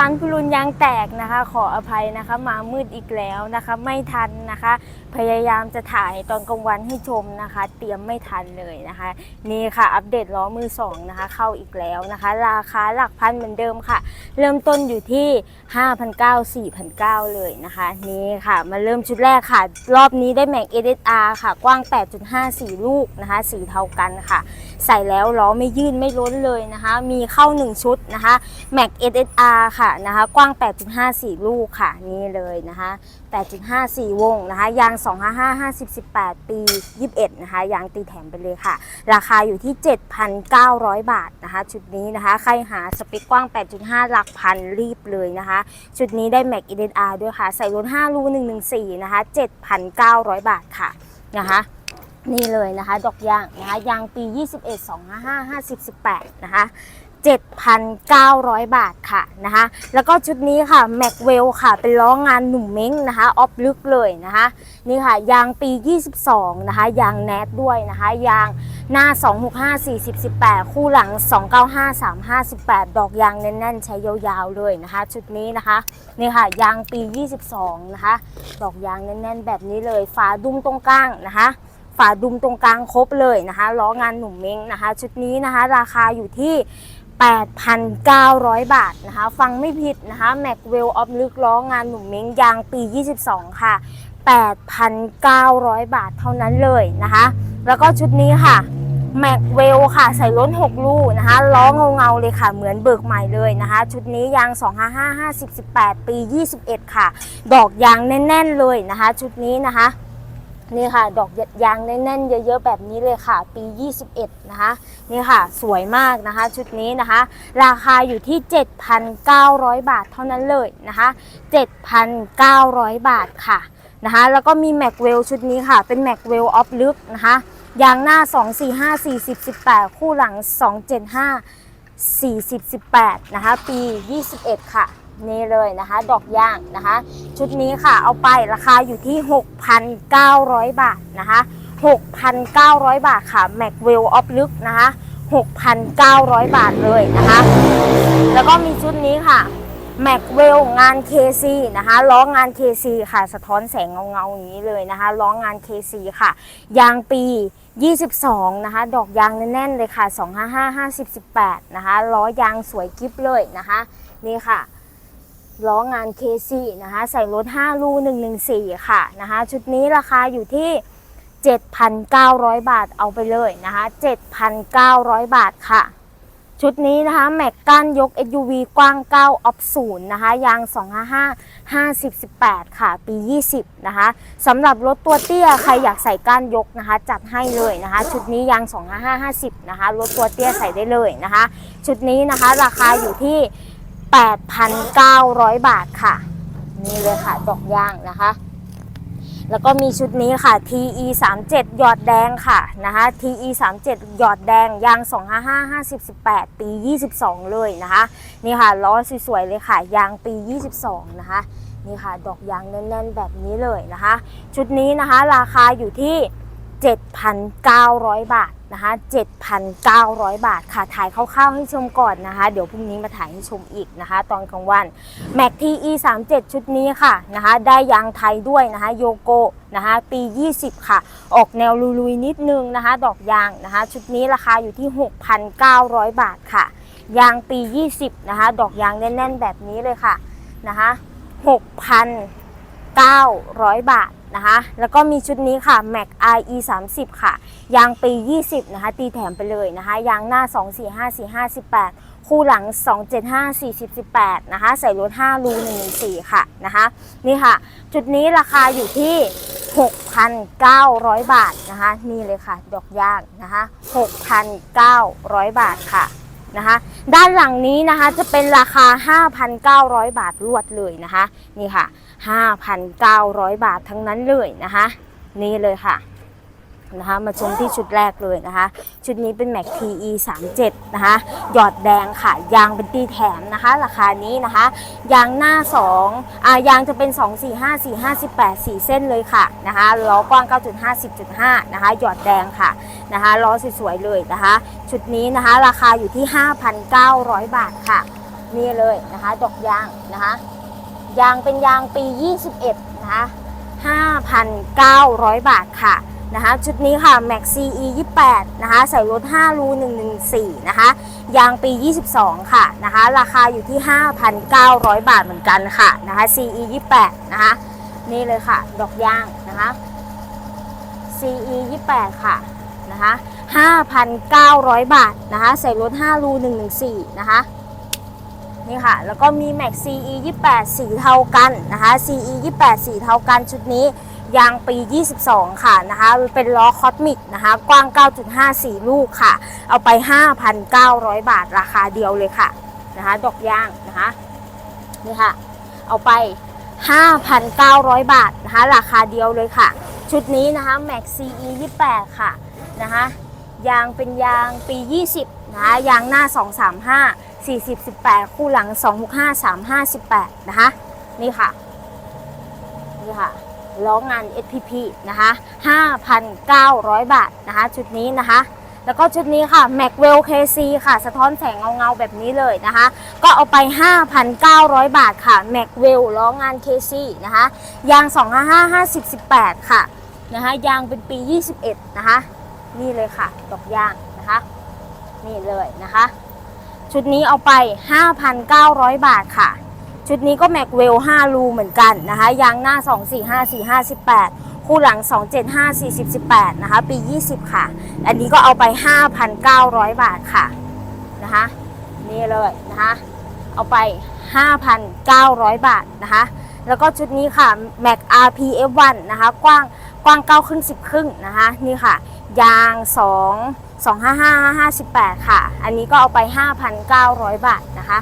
ร้านพลุนยางแตกนะคะ ขออภัยนะคะ มามืดอีกแล้วนะคะ ไม่ทันนะคะ พยายามจะถ่ายตอนกลางวันให้ชมนะคะ เตรียมไม่ทันเลยนะคะ นี่ค่ะ อัปเดตล้อมือสองนะคะ เข้าอีกแล้วนะคะ ราคาหลักพันเหมือนเดิมค่ะ เริ่มต้นอยู่ที่ 5,900 4,900 เลยนะคะ นี่ค่ะ มาเริ่มชุดแรกค่ะ รอบนี้ได้แม็ก SSR ค่ะ กว้าง 8.5 4 ลูกนะคะ สีเท่ากันค่ะ ใส่แล้วล้อไม่ยื่นไม่ล้นเลยนะคะ มีเข้า 1 ชุดนะคะ Mac SSR ค่ะนะคะ กว้าง 8.5 4 ลูกค่ะ นี่เลยนะคะ 8.5 4 วงนะคะ ยาง 255 50 18 ปี 21 นะคะ ยางตีแถมไปเลยค่ะ ราคาอยู่ที่ 7,900 บาทนะคะ ชุดนี้นะคะ ใครหาสปคกกว้าง 8.5 หลักพันรีบเลยนะคะ ชุดนี้ได้ Mac SSR ด้วยค่ะ ใส่รถ5รู114 นะคะ 7,900 บาทค่ะนะคะนี่เลยนะคะ ดอกยางนะคะยางปี 21 255 50 18 นะคะ 7,900 บาทค่ะนะคะแล้วก็ชุดนี้ค่ะแม็กเวลค่ะเป็นล้องานหนุ่มเม้งนะคะออฟลึกเลยนะคะนี่ค่ะยางปี 22 นะคะยางแนทด้วยนะคะยางหน้า 265 40 18 คู่หลัง 295 35 18 ดอกยางแน่นๆ ใช้ยาวๆเลยนะคะ ชุดนี้นะคะนี่ค่ะยางปี 22 นะคะ ดอกยางแน่นๆ แบบนี้เลยฝาดุมตรงกลางนะคะฝาดุมตรงกลางครบเลยนะคะล้องานหนุ่มเม้งนะคะ ชุดนี้นะคะ ราคาอยู่ที่ 8,900 บาทนะคะ ฟังไม่ผิดนะคะแม็กเวลออฟลึกล้องานหนุ่มเม้งยางปี 22 ค่ะ 8,900 บาทเท่านั้นเลยนะคะ แล้วก็ชุดนี้ค่ะแม็กเวลค่ะ ใส่ล้น 6 ลูกนะคะ ล้อเงาเงาเลยค่ะ เหมือนเบิกใหม่เลยนะคะ ชุดนี้ยาง 255 50 18 ปี 21 ค่ะ ดอกยางแน่น ๆ เลยนะคะ ชุดนี้นะคะ นี่ค่ะ ดอกยางแน่นๆเยอะๆแบบนี้เลยค่ะ ปี 21 นะคะ นี่ค่ะ สวยมากนะคะ ชุดนี้นะคะ ราคาอยู่ที่ 7,900 บาทเท่านั้นเลยนะคะ 7,900 บาทค่ะนะคะ แล้วก็มีแม็กเวลชุดนี้ค่ะ เป็นแม็กเวลออฟลึกนะคะ ยางหน้า 245 40 18 คู่หลัง 275 40 18 นะคะ ปี 21 ค่ะ นี่เลยนะคะ ดอกย่างนะคะ ชุดนี้ค่ะเอาไปราคาอยู่ที่ 6,900 บาทนะคะ 6,900 บาทค่ะแม็กเวลออฟลึกนะคะ 6,900 บาทเลยนะคะ แล้วก็มีชุดนี้ค่ะแม็กเวลงาน KC นะคะล้องาน KC ค่ะสะท้อนแสงเงาๆอย่างนี้เลยนะคะล้องาน KC ค่ะ ยางปี 22 นะคะ ดอกยางแน่นๆเลยค่ะ 255 50 18 นะคะล้อยางสวยกิ๊บเลยนะคะ นี่ค่ะ ล้องาน KC นะคะใส่รถ5รู114 ค่ะนะคะชุดนี้ราคาอยู่ที่ 7,900 บาทเอาไปเลยนะคะ7,900 บาทค่ะ ชุดนี้นะคะแม็กก้านยก SUV กว้าง 9 ออฟศูนย์นะคะยาง 255 50 18 ค่ะ ปี 20 นะคะสำหรับรถตัวเตี้ยใครอยากใส่ก้านยกนะคะ จัดให้เลยนะคะ ชุดนี้ยาง 255 50 นะคะรถตัวเตี้ยใส่ได้เลยนะคะ ชุดนี้นะคะราคาอยู่ที่ 8,900 บาทค่ะ นี่เลยค่ะดอกยางนะคะ แล้วก็มีชุดนี้ค่ะ TE 3 7หยอดแดงค่ะนะคะ TE 3 7หยอดแดงยาง 255 50 18 ปี 22 เลยนะคะ นี่ค่ะล้อสวยๆเลยค่ะ ยางปี 22 นะคะ นี่ค่ะดอกยางแน่นๆแบบนี้เลยนะคะ ชุดนี้นะคะราคาอยู่ที่ 7,900 บาทนะคะ 7,900 บาทค่ะ ถ่ายคร่าวๆให้ชมก่อนนะคะ เดี๋ยวพรุ่งนี้มาถ่ายให้ชมอีกนะคะ ตอนกลางวัน Mac TE 3 7ชุดนี้ค่ะนะคะ ได้ยางไทยด้วยนะคะโยโกนะคะ ปี 20 ค่ะ ออกแนวลุยๆนิดนึงนะคะ ดอกยางนะคะ ชุดนี้ราคาอยู่ที่ 6,900 บาทค่ะ ยางปี 20 นะคะ ดอกยางแน่นๆแบบนี้เลยค่ะนะคะ 6,900 บาท นะคะ แล้วก็มีชุดนี้ค่ะ Mac RE 30ค่ะ ยางปี 20 นะคะ ตีแถมไปเลยนะคะ ยางหน้า 245 45 18 คู่หลัง 275 40 18 นะคะ ใส่รถ5รู114 ค่ะนะคะ นี่ค่ะ จุดนี้ราคาอยู่ที่ 6,900 บาทนะคะ นี่เลยค่ะ ดอกยางนะคะ 6,900 บาทค่ะ นะคะ ด้านหลังนี้นะคะจะเป็นราคา 5,900 บาทรวดเลยนะคะ นี่ค่ะ 5,900 บาททั้งนั้นเลยนะคะ นี่เลยค่ะ นะคะ มาชมที่ชุดแรกเลยนะคะ ชุดนี้เป็น Mac PE 37นะคะ หยอดแดงค่ะ ยางเป็นตีแถมนะคะ ราคานี้นะคะ ยางหน้า2อ่ายางจะเป็น 2 4 5 4 5 18 4 เส้นเลยค่ะนะคะล้อกว้าง 9.5 10.5 นะคะ หยอดแดงค่ะนะคะล้อสวยๆเลยนะคะ ชุดนี้นะคะ ราคาอยู่ที่ 5,900 บาทค่ะนี่เลยนะคะ ดอกยางนะคะ ยางเป็นยางปี 21 นะคะ 5,900 บาทค่ะ นะคะชุดนี้ค่ะ Max CE 28นะคะใส่รถ5รู114นะคะยางปี 22 ค่ะนะคะราคาอยู่ที่ 5,900 บาทเหมือนกันค่ะนะคะ CE 28นะคะนี่เลยค่ะ ดอกยางนะคะ CE 28ค่ะนะคะ5,900 บาทนะคะใส่รถ5รู114นะคะ นี่ค่ะ แล้วก็มี Max CE 28 สีเทากันนะคะ CE 28 สีเทากันชุดนี้ยางปี 22 ค่ะนะคะ เป็นล้อคอสมิกนะคะ กว้าง 9.5 4 ลูกค่ะ เอาไป 5,900 บาทราคาเดียวเลยค่ะนะคะ ดอกยางนะคะ นี่ค่ะ เอาไป 5,900 บาทนะคะ ราคาเดียวเลยค่ะ ชุดนี้นะคะ Max CE 28 ค่ะนะคะ ยางเป็นยางปี 20นะคะยางหน้า 235 40 18 คู่หลัง 265 35 18 นะคะ นี่ค่ะ นี่ค่ะ ล้องาน SPP นะคะ 5,900 บาทนะคะ ชุดนี้นะคะ แล้วก็ชุดนี้ค่ะ Macwell KC ค่ะ สะท้อนแสงเงาๆแบบนี้เลยนะคะ ก็เอาไป 5,900 บาทค่ะ Macwell ล้องาน KC นะคะ ยาง 255 50 18 ค่ะ นะคะ ยางเป็นปี 21 นะคะ นี่เลยค่ะ ดอกยางนะคะ นี่เลยนะคะ ชุดนี้เอาไป 5,900 บาทค่ะ ชุดนี้ก็แม็กเวล5รูเหมือนกันนะคะ ยางหน้า 245 458 คู่หลัง 275 40 18 นะคะ ปี 20 ค่ะ อันนี้ก็เอาไป 5,900 บาทค่ะนะคะ นี่เลยนะคะ เอาไป 5,900 บาทนะคะ แล้วก็ชุดนี้ค่ะ Mac RPF1 นะคะ กว้าง กว้าง9ครึ่ง10 ครึ่งนะคะนี่ค่ะ ยาง 2 255 58 ค่ะ อันนี้ก็เอาไป 5,900 บาทนะคะ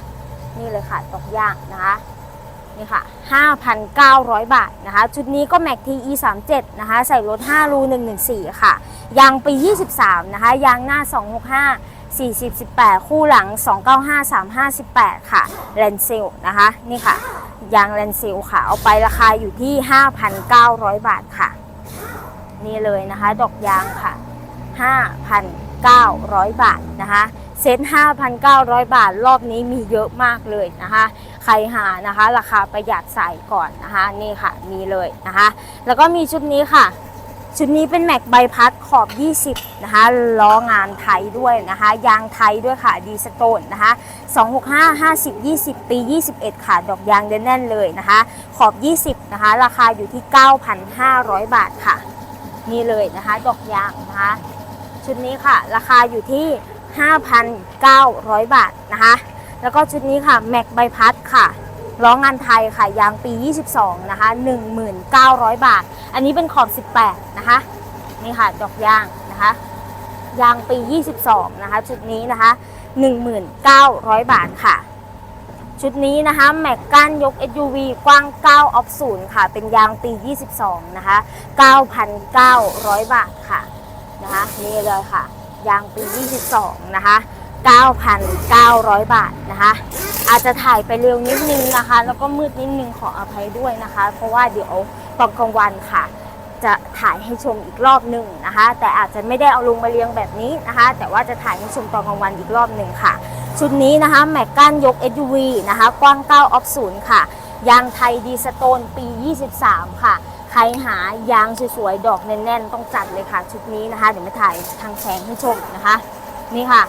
นี่เลยค่ะตกยางนะคะนี่ค่ะ 5,900 บาทนะคะ ชุดนี้ก็ Mac TE 37นะคะ ใส่รถ5รู114 ค่ะ ยางปี 23 นะคะ ยางหน้า 265 40 18 คู่หลัง 295 35 18 ค่ะแลนซิลนะคะ นี่ค่ะ ยางแลนซิลค่ะ เอาไปราคาอยู่ที่ 5,900 บาทค่ะ นี่เลยนะคะ ดอกยางค่ะ 5,900 บาทนะคะเซ็ต5,900 บาท รอบนี้มีเยอะมากเลยนะคะ ใครหานะคะ ราคาประหยัดใส่ก่อนนะคะ นี่ค่ะ มีเลยนะคะ แล้วก็มีชุดนี้ค่ะ ชุดนี้เป็นแม็กใบพัดขอบ 20 นะคะ ล้องานไทยด้วยนะคะ ยางไทยด้วยค่ะ ดีสโตนนะคะ 265 50 20 ปี 21 ค่ะ ดอกยางแน่นๆเลยนะคะ ขอบ 20 นะคะ ราคาอยู่ที่ 9,500 บาทค่ะ นี่เลยนะคะ ดอกยางนะคะ ชุดนี้ค่ะ ราคาอยู่ที่ 5,900 บาทนะคะ แล้วก็ชุดนี้ค่ะ แม็กใบพัดค่ะล้องานไทยค่ะ ยางปี 22 นะคะ 1,900 บาท อันนี้เป็นขอบ 18 นะคะ นี่ค่ะ ดอกยางนะคะ ยางปี 22 นะคะ ชุดนี้นะคะ 1,900 บาทค่ะ ชุดนี้นะคะแม็กก้านยก SUV กว้าง 9 ออฟศูนย์ค่ะ เป็นยางปี 22 นะคะ 9,900 บาทค่ะนะคะนี่เลยค่ะ ยางปี 22 นะคะ 9,900 บาทนะคะ อาจจะถ่ายไปเร็วนิดนึงนะคะ แล้วก็มืดนิดนึงขออภัยด้วยนะคะ เพราะว่าเดี๋ยวตอนกลางวันค่ะ จะถ่ายให้ชมอีกรอบหนึ่งนะคะ แต่อาจจะไม่ได้เอาลงมาเรียงแบบนี้นะคะ แต่ว่าจะถ่ายให้ชมตอนกลางวันอีกรอบหนึ่งค่ะ ชุดนี้นะคะแม็กกั้นยก SUV นะคะ กว้าง9ออฟศูนย์ค่ะ ยางไทยดีสโตนปี 23 ค่ะ ใครหายางสวยๆ ดอกแน่นๆ ต้องจัดเลยค่ะ ชุดนี้นะคะ เดี๋ยวมาถ่ายทางแสงให้ชมนะคะ นี่ค่ะ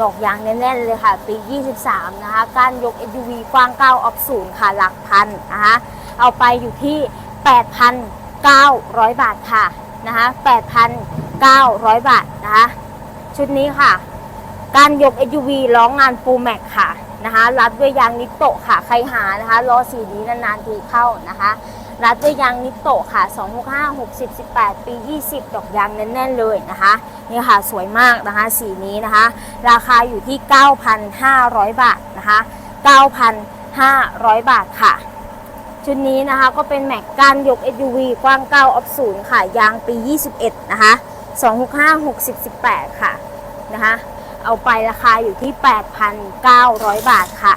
ดอกยางแน่นๆเลยค่ะ ปี 23 นะคะ ก้านยก SUV กว้าง9ออฟศูนย์ค่ะ หลักพันนะคะ เอาไปอยู่ที่ 900 บาทค่ะนะคะ8,900 บาทนะคะชุดนี้ค่ะ การยก SUV ล้องงานฟูแม็กค่ะนะคะรัดด้วยยางนิโตะค่ะ ใครหานะคะล้อสีนี้นานๆทีเข้านะคะรัดด้วยยางนิโตะค่ะ 265 60 18 ปี 20 ดอกยางแน่นๆเลยนะคะนี่ค่ะสวยมากนะคะสีนี้นะคะ ราคาอยู่ที่ 9,500 บาทนะคะ 9,500 บาทค่ะ ชุดนี้นะคะก็เป็นแม็กการยก SUV กว้าง9ออฟศูนย์ค่ะ ยางปี 21 นะคะ 265 60 18 ค่ะนะคะ เอาไปราคาอยู่ที่ 8,900 บาทค่ะ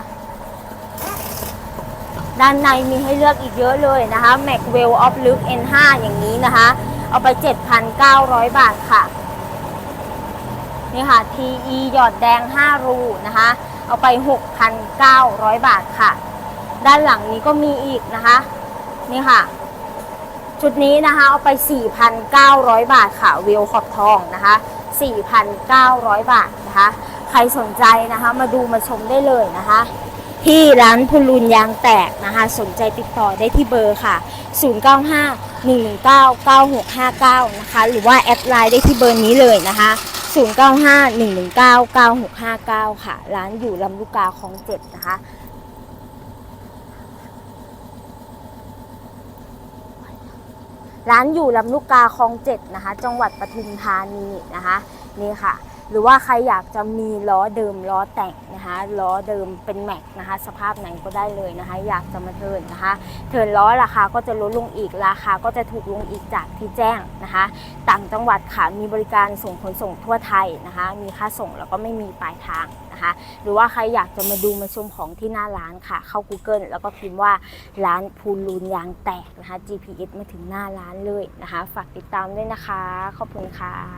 ด้านในมีให้เลือกอีกเยอะเลยนะคะ m a c w e l l of Look N5 อย่างนี้นะคะ เอาไป 7,900 บาทค่ะนี่ค่ะ TE หยอดแดง 5 รูนะคะ เอาเอาไป 6,900 บาทค่ะ ด้านหลังนี้ก็มีอีกนะคะ นี่ค่ะ ชุดนี้นะคะเอาไป 4,900 บาทค่ะวิวขอบทองนะคะ 4,900 บาทนะคะ ใครสนใจนะคะมาดูมาชมได้เลยนะคะ ที่ร้านพูลูนยางแตกนะคะ สนใจติดต่อได้ที่เบอร์ค่ะ 095 119 9659 นะคะ หรือว่าแอดไลน์ได้ที่เบอร์นี้เลยนะคะ 095 119 9659 ค่ะ ร้านอยู่ลำลูกกาคลองเจ็ดนะคะ ร้านอยู่ลำลูกกาคลองเจ็ดนะคะ จังหวัดปทุมธานีนะคะ นี่ค่ะ หรือว่าใครอยากจะมีล้อเดิมล้อแต่งนะคะล้อเดิมเป็นแม็กนะคะ สภาพไหนก็ได้เลยนะคะ อยากจะมาเทิร์นนะคะ เทิร์นล้อราคาก็จะลดลงอีกราคาก็จะถูกลงอีกจากที่แจ้งนะคะ ต่างจังหวัดค่ะมีบริการส่งขนส่งทั่วไทยนะคะ มีค่าส่งแล้วก็ไม่มีปลายทางนะคะ หรือว่าใครอยากจะมาดูมาชมของที่หน้าร้านค่ะ เข้า Google แล้วก็พิมพ์ว่าร้านพูนลูนยางแตกนะคะ GPS มาถึงหน้าร้านเลยนะคะ ฝากติดตามด้วยนะคะ ขอบคุณค่ะ